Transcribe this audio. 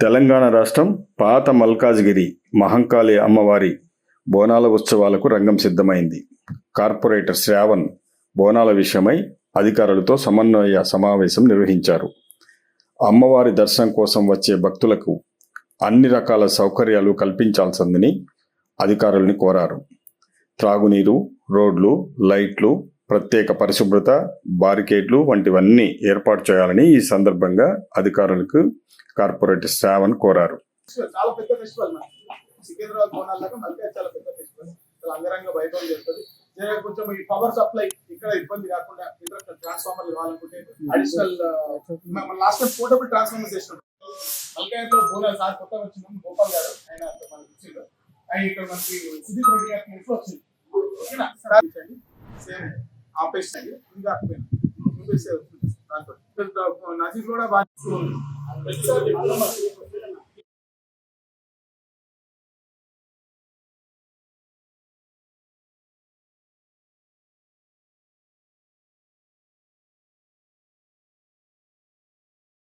తెలంగాణ రాష్ట్రం పాత మల్కాజ్గిరి మహంకాళి అమ్మవారి బోనాల ఉత్సవాలకు రంగం సిద్ధమైంది. కార్పొరేటర్ శ్రావణ్ బోనాల విషయమై అధికారులతో సమన్వయ సమావేశం నిర్వహించారు. అమ్మవారి దర్శనం కోసం వచ్చే భక్తులకు అన్ని రకాల సౌకర్యాలు కల్పించాల్సిందని అధికారుల్ని కోరారు. త్రాగునీరు రోడ్లు లైట్లు ప్రత్యేక పరిశుభ్రత బారికేడ్లు వంటివన్నీ ఏర్పాటు చేయాలని ఈ సందర్భంగా అధికారులకు కార్పొరేట్ శ్రావణ్ కోరారు. చాలా పెద్ద సికింద్రాబాద్ చాలా పెద్ద కొంచెం ఈ పవర్ సప్లై ఇక్కడ ఇబ్బంది కాకుండా ట్రాన్స్ఫార్మర్ ఇవ్వాలనుకుంటే additional last time portable transformer చేసినాం. మల్కాయలో సార్ గోపాల్ గారు ఆయన మనకి ఇచ్చిండు ఆయన ఇక్కడ మనకి సుదీప్ రెడ్డి వచ్చింది. ఓకేనా? సేమ్ ఆపేసండి ఇంకా కాకపోయినా దాంట్లో. నజీర్ కూడా బాగా